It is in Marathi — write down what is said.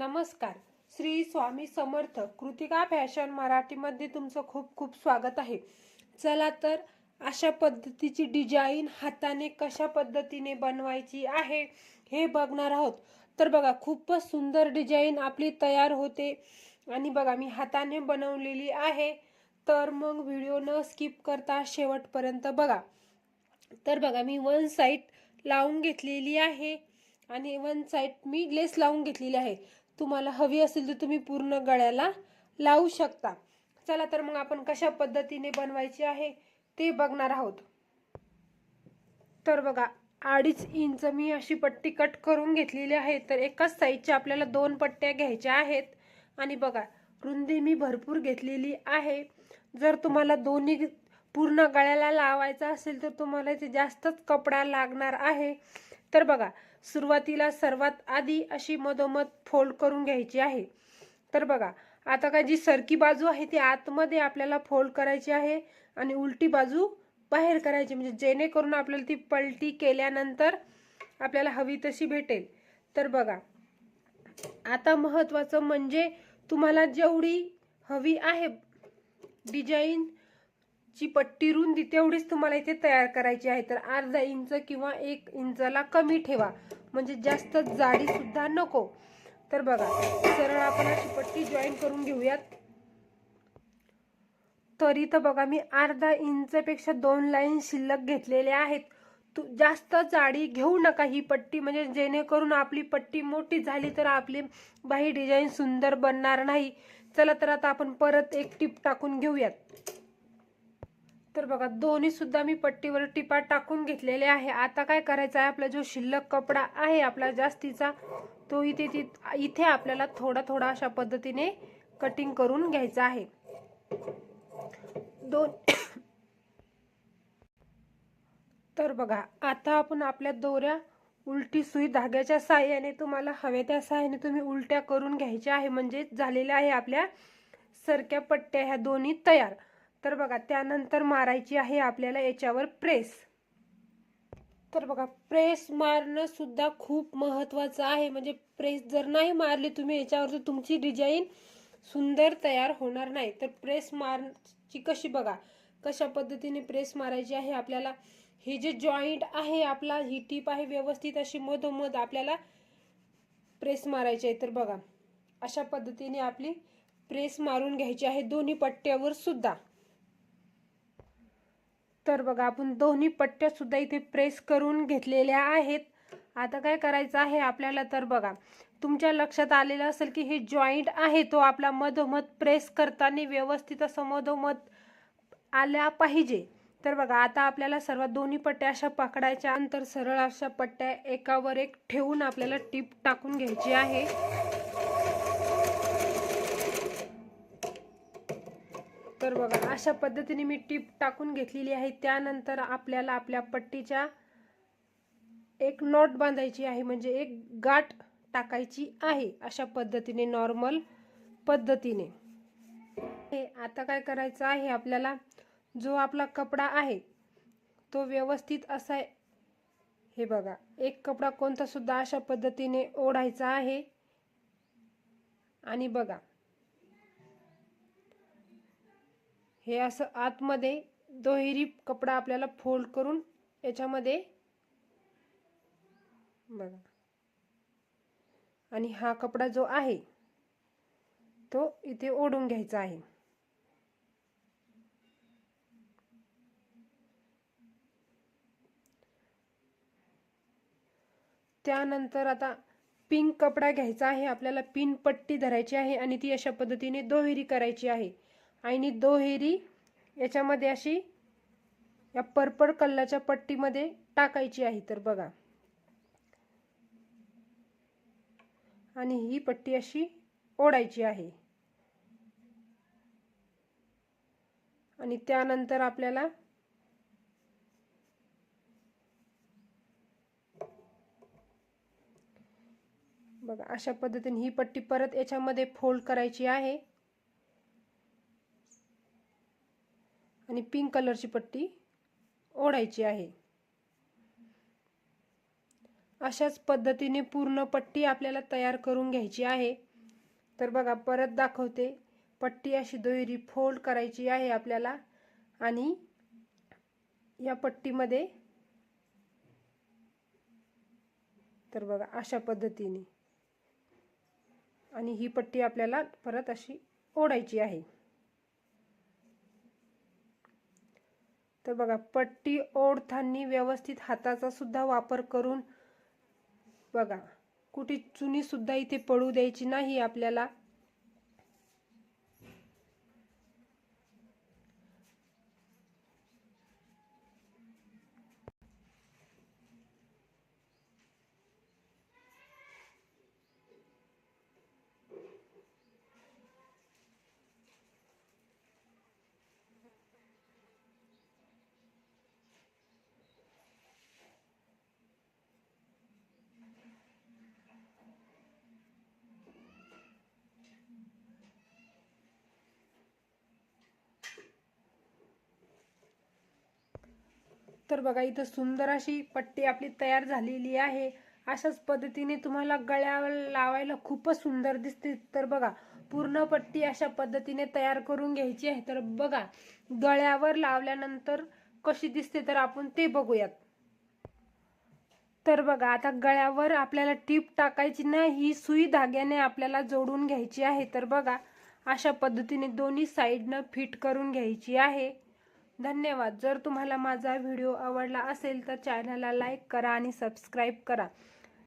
नमस्कार. श्री स्वामी समर्थ कृतिका फॅशन मराठीमध्ये तुमचं खूप खूप स्वागत आहे. चला तर अशा पद्धतीची डिझाईन हाताने कशा पद्धतीने बनवायची आहे हे बघणार आहोत. तर बघा खूपच सुंदर डिझाईन आपली तयार होते आणि बघा मी हाताने बनवलेली आहे. तर मग व्हिडिओ न स्किप करता शेवटपर्यंत बघा. तर बघा मी वन साईड लावून घेतलेली आहे आणि वन साईड मी लेस लावून घेतलेली आहे. तुम्हाला हवी असेल तर तुम्ही पूर्ण गळ्याला लावू शकता. चला तर मग आपण कशा पद्धतीने बनवायची आहे ते बघणार आहोत. तर बघा अडीच इंच मी अशी पट्टी कट करून घेतलेली आहे. तर एकाच साईजच्या आपल्याला दोन पट्ट्या घ्यायच्या आहेत. आणि बघा रुंदी मी भरपूर घेतलेली आहे. जर तुम्हाला दोन्ही पूर्ण गळ्याला लावायचा असेल तर तुम्हाला इथे जास्तच कपडा लागणार आहे. तर बघा सुरुवातीला सर्वात आधी अशी मधोमध फोल्ड करून घ्यायची आहे. तर बघा आता काय जी सरकी बाजू आहे ती आतमध्ये आपल्याला फोल्ड करायची आहे आणि उलटी बाजू बाहेर करायची म्हणजे जेणेकरून आपल्याला ती पलटी केल्यानंतर आपल्याला हवी तशी भेटेल. तर बघा आता महत्त्वाचं म्हणजे तुम्हाला जेवढी हवी आहे डिझाईन ची पट्टी रुंदी तेवढीच तुम्हाला इथे तयार करायची आहे. तर अर्धा इंच किंवा एक इंचाला कमी ठेवा. म्हणजे जास्त जाडी सुद्धा नको. तर बघा सरळ आपण अशी पट्टी जॉईन करून घेऊयात. तरी तर बघा मी अर्धा इंचपेक्षा दोन लाईन शिल्लक घेतलेल्या आहेत. तू जास्त जाडी घेऊ नका ही पट्टी म्हणजे जेणेकरून आपली पट्टी मोठी झाली तर आपली बाही डिझाईन सुंदर बनणार नाही. चला तर आता आपण परत एक टिप टाकून घेऊयात. तर बघा दोन्ही सुद्धा मी पट्टीवर टिपा टाकून घेतलेले आहे. आता काय करायचं आहे? आपला जो शिल्लक कपडा आहे आपला जास्तीचा तो इथे इथे आपल्याला थोडा थोडा अशा पद्धतीने कटिंग करून घ्यायचा आहे. दोन तर बघा आता आपण आपल्या दोऱ्या उलटी सुई धाग्याच्या साह्याने तुम्हाला हव्या त्या साह्याने तुम्ही उलट्या करून घ्यायच्या आहे. म्हणजे झालेल्या आहे आपल्या सरक्या पट्ट्या ह्या दोन्ही तयार. तर बघा त्यानंतर मारायची आहे आपल्याला याच्यावर प्रेस. तर बघा प्रेस मारणं सुद्धा खूप महत्त्वाचं आहे. म्हणजे प्रेस जर नाही मारली तुम्ही याच्यावर तर तुमची डिझाईन सुंदर तयार होणार नाही. तर प्रेस मारची कशी बघा कशा पद्धतीने प्रेस मारायची आहे आपल्याला? हे जे जॉईंट आहे आपला ही टीप आहे व्यवस्थित अशी मधोमध आपल्याला प्रेस मारायची आहे. तर बघा अशा पद्धतीने आपली प्रेस मारून घ्यायची आहे दोन्ही पट्ट्यावर सुद्धा. तर बघा आपण दोन्ही पट्ट्या सुद्धा इथे प्रेस करून घेतलेल्या आहेत. आता काय करायचं आहे आपल्याला तर बघा तुमच्या लक्षात आलेलं असेल की हे जॉईंट आहे तो आपला मधोमध प्रेस करताना व्यवस्थित असं मधोमध आल्या पाहिजे. तर बघा आता आपल्याला सर्वात दोन्ही पट्ट्या अशा पकडायच्या नंतर सरळ अशा पट्ट्या एकावर एक ठेवून आपल्याला टीप टाकून घ्यायची आहे. तर बघा अशा पद्धतीने मी टीप टाकून घेतलेली आहे. त्यानंतर आपल्याला आपल्या पट्टीच्या एक नॉट बांधायची आहे म्हणजे एक गाठ टाकायची आहे अशा पद्धतीने नॉर्मल पद्धतीने. हे आता काय करायचं आहे आपल्याला? जो आपला कपडा आहे तो व्यवस्थित असा हे बघा एक कपडा कोणता सुद्धा अशा पद्धतीने ओढायचा आहे. आणि बघा हे असं आतमध्ये दोहेरी कपडा आपल्याला फोल्ड करून याच्यामध्ये बघा. आणि हा कपडा जो आहे तो इथे ओढून घ्यायचा आहे. त्यानंतर आता पिंक कपडा घ्यायचा आहे आपल्याला पिन पट्टी धरायची आहे आणि ती अशा पद्धतीने दोहेरी करायची आहे. आणि दोहेरी याच्यामध्ये अशी या पर्पड कलरच्या पट्टीमध्ये टाकायची आहे तर बघा. आणि ही पट्टी अशी ओढायची आहे. आणि त्यानंतर आपल्याला बघा अशा पद्धतीने ही पट्टी परत याच्यामध्ये फोल्ड करायची आहे. आणि पिंक कलरची पट्टी ओढायची आहे. अशाच पद्धतीने पूर्ण पट्टी आपल्याला तयार करून घ्यायची आहे. तर बघा परत दाखवते. पट्टी अशी दोरी फोल्ड करायची आहे आपल्याला. आणि या पट्टीमध्ये तर बघा अशा पद्धतीने. आणि ही पट्टी आपल्याला परत अशी ओढायची आहे. तर बघा पट्टी ओढताना व्यवस्थित हाताचा सुद्धा वापर करून बघा कुठे चुनी सुद्धा इथे पडू द्यायची नाही आपल्याला. तर बघा इथं सुंदर अशी पट्टी आपली तयार झालेली आहे. अशाच पद्धतीने तुम्हाला गळ्यावर लावायला खूपच सुंदर दिसते तर बघा पूर्ण पट्टी अशा पद्धतीने तयार करून घ्यायची आहे. तर बघा गळ्यावर लावल्यानंतर कशी दिसते तर आपण ते बघूयात. तर बघा आता गळ्यावर आपल्याला टीप टाकायची ना ही सुई धाग्याने आपल्याला जोडून घ्यायची आहे. तर बघा अशा पद्धतीने दोन्ही साईडनं फिट करून घ्यायची आहे. धन्यवाद. जर तुम्हाला माझा व्हिडिओ आवडला असेल तर चॅनलला लाईक करा आणि सबस्क्राईब करा.